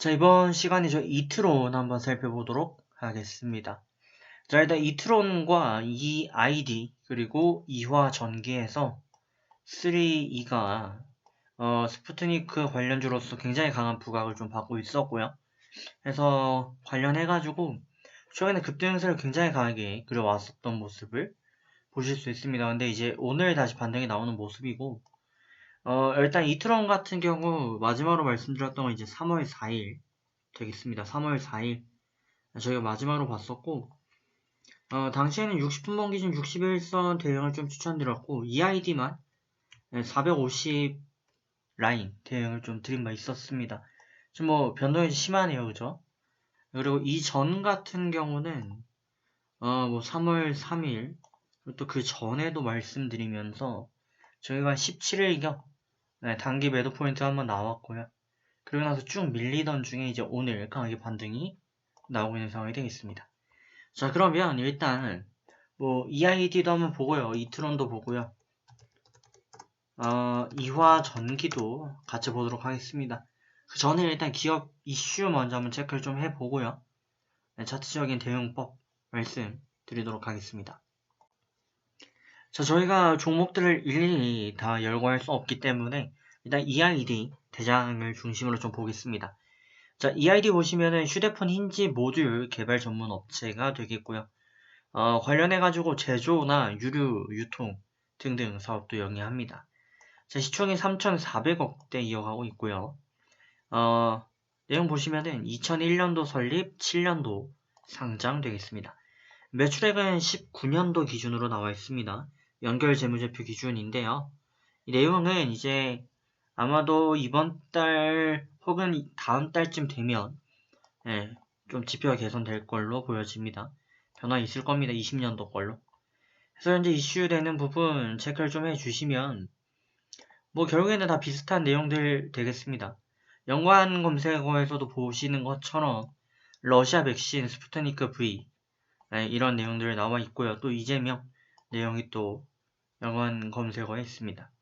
자, 이번 시간에 저 이트론 한번 살펴보도록 하겠습니다. 자, 일단 이트론과 이 아이디 그리고 이화 전기에서 3E가 어, 스푸트니크 관련주로서 굉장히 강한 부각을 좀 받고 있었고요. 그래서 관련해가지고 최근에 급등세를 굉장히 강하게 그려왔었던 모습을 보실 수 있습니다. 근데 이제 오늘 다시 반등이 나오는 모습이고 어, 일단 이트론 같은 경우 마지막으로 말씀드렸던 건 이제 3월 4일 되겠습니다. 3월 4일 저희가 마지막으로 봤었고 어, 당시에는 60분봉 기준 61선 대응을 좀 추천드렸고 이 아이디만 450 라인 대응을 좀 드린 바 있었습니다. 좀 뭐 변동이 심하네요, 그죠? 그리고 이전 같은 경우는 어, 뭐 3월 3일 또 그 전에도 말씀드리면서 저희가 17일경 네, 단기 매도 포인트 한번 나왔고요. 그리고 나서 쭉 밀리던 중에 이제 오늘 강하게 반등이 나오고 있는 상황이 되겠습니다. 자 그러면 일단 뭐 EID도 한번 보고요. 이트론도 보고요. 어, 이화 전기도 같이 보도록 하겠습니다. 그 전에 일단 기업 이슈 먼저 한번 체크를 좀 해보고요. 네, 차트적인 대응법 말씀 드리도록 하겠습니다. 자, 저희가 종목들을 일일이 다 열거할 수 없기 때문에 일단 EID 대장을 중심으로 좀 보겠습니다. 자, EID 보시면은 휴대폰 힌지 모듈 개발 전문 업체가 되겠고요. 어, 관련해가지고 제조나 유류, 유통 등등 사업도 영위합니다. 자, 시총이 3,400억대 이어가고 있고요. 어, 내용 보시면은 2001년도 설립, 7년도 상장 되겠습니다. 매출액은 19년도 기준으로 나와 있습니다. 연결 재무제표 기준인데요. 이 내용은 이제 아마도 이번 달 혹은 다음 달쯤 되면 예, 좀 지표가 개선될 걸로 보여집니다. 변화 있을 겁니다. 20년도 걸로. 그래서 현재 이슈되는 부분 체크를 좀 해주시면 뭐 결국에는 다 비슷한 내용들 되겠습니다. 연관 검색어에서도 보시는 것처럼 러시아 백신 스푸트니크 V 예, 이런 내용들 나와 있고요. 또 이재명 내용이 또 연관 검색어에 있습니다.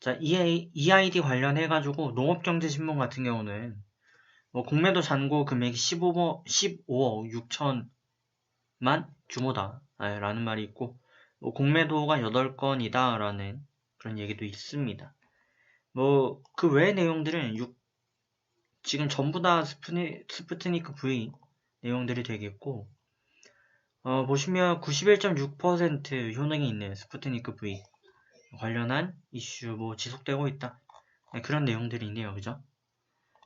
자, EID 관련해가지고 농업경제신문 같은 경우는 뭐 공매도 잔고 금액이 15억, 15억 6천만 규모다. 라는 말이 있고 뭐 공매도가 8건이다. 라는 그런 얘기도 있습니다. 뭐 그외 내용들은 6, 지금 전부 다 스푸니, 스푸트니크 V 내용들이 되겠고 어, 보시면 91.6% 효능이 있는 스푸트니크 V 관련한 이슈 뭐 지속되고 있다. 네, 그런 내용들이 있네요. 그죠?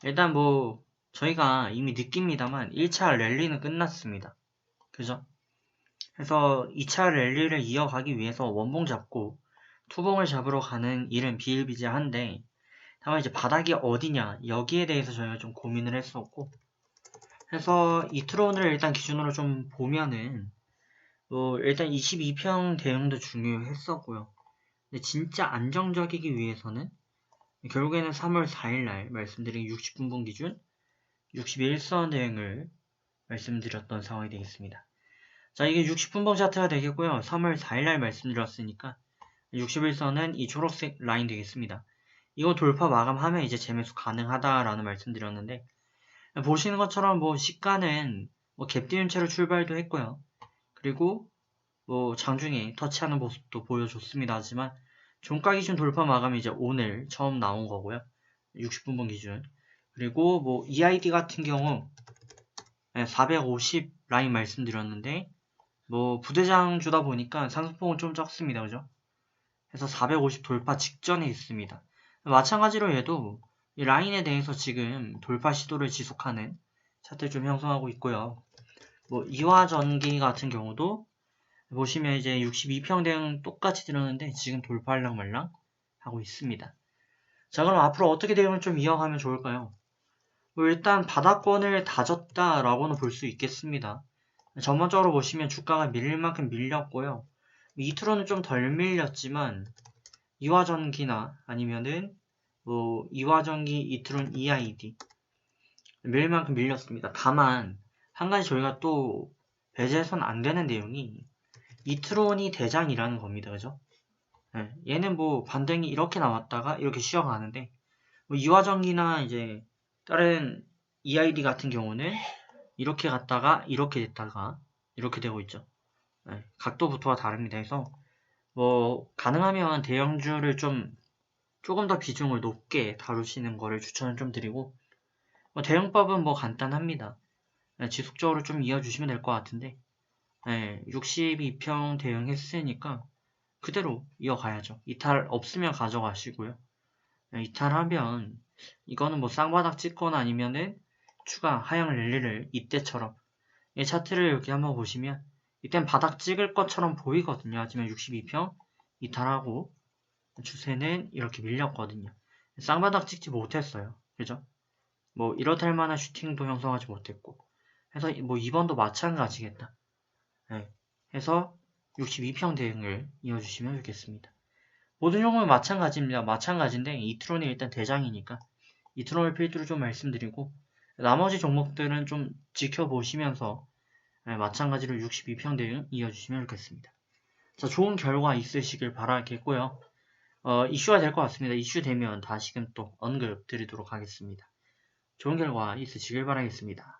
일단 뭐 저희가 이미 느낍니다만 1차 랠리는 끝났습니다. 그죠? 그래서 2차 랠리를 이어가기 위해서 원봉 잡고 투봉을 잡으러 가는 일은 비일비재한데 다만 이제 바닥이 어디냐 여기에 대해서 저희가 좀 고민을 했었고 그래서 이 트론을 일단 기준으로 좀 보면은 뭐 일단 22평 대응도 중요했었고요. 근데 진짜 안정적이기 위해서는 결국에는 3월 4일날 말씀드린 60분분 기준 61선 대응을 말씀드렸던 상황이 되겠습니다. 자 이게 60분봉 차트가 되겠고요. 3월 4일날 말씀드렸으니까 61선은 이 초록색 라인 되겠습니다. 이거 돌파 마감하면 이제 재매수 가능하다라는 말씀드렸는데 보시는 것처럼 뭐 시가는 뭐 갭 띄운 채로 출발도 했고요. 그리고 뭐 장중에 터치하는 모습도 보여줬습니다. 하지만 종가 기준 돌파 마감이 이제 오늘 처음 나온 거고요. 60분봉 기준. 그리고 뭐 EID 같은 경우 450 라인 말씀드렸는데 뭐 부대장 주다 보니까 상승폭은 좀 적습니다. 그죠? 그래서 450 돌파 직전에 있습니다. 마찬가지로 얘도 이 라인에 대해서 지금 돌파 시도를 지속하는 차트를 좀 형성하고 있고요. 뭐 이화전기 같은 경우도 보시면 이제 62평 대응 똑같이 들었는데 지금 돌파할랑 말랑 하고 있습니다. 자 그럼 앞으로 어떻게 대응을 좀 이어가면 좋을까요? 뭐 일단 바닥권을 다졌다라고는 볼 수 있겠습니다. 전반적으로 보시면 주가가 밀릴 만큼 밀렸고요. 이트로는 좀 덜 밀렸지만 이화전기나 아니면은 뭐 이화전기 이트론 EID 밀릴 만큼 밀렸습니다. 다만 한 가지 저희가 또 배제해서는 안 되는 내용이 이트론이 대장이라는 겁니다. 그죠? 네, 얘는 뭐 반등이 이렇게 나왔다가 이렇게 쉬어가는데 뭐 이화전기나 이제 다른 EID 같은 경우는 이렇게 갔다가 이렇게 됐다가 이렇게 되고 있죠. 네, 각도부터가 다릅니다. 그래서 뭐 가능하면 대형주를 좀 조금 더 비중을 높게 다루시는 거를 추천을 좀 드리고 뭐 대형법은 뭐 간단합니다. 네, 지속적으로 좀 이어주시면 될 것 같은데 네, 62평 대형 했으니까 그대로 이어가야죠. 이탈 없으면 가져가시고요. 네, 이탈하면 이거는 뭐 쌍바닥 찍거나 아니면은 추가 하향 랠리를 이때처럼 이 차트를 이렇게 한번 보시면 이땐 바닥 찍을 것처럼 보이거든요. 하지만 62평 이탈하고 추세는 이렇게 밀렸거든요. 쌍바닥 찍지 못했어요. 그죠? 뭐 이렇다 할 만한 슈팅도 형성하지 못했고 해서 뭐 2번도 마찬가지겠다. 네. 해서 62평 대응을 이어주시면 좋겠습니다. 모든 종목은 마찬가지입니다. 마찬가지인데 이트론이 일단 대장이니까 이트론을 필두로 좀 말씀드리고 나머지 종목들은 좀 지켜보시면서 네, 마찬가지로 62평 대응 이어주시면 좋겠습니다. 자, 좋은 결과 있으시길 바라겠고요. 어, 이슈가 될 것 같습니다. 이슈 되면 다시금 또 언급 드리도록 하겠습니다. 좋은 결과 있으시길 바라겠습니다.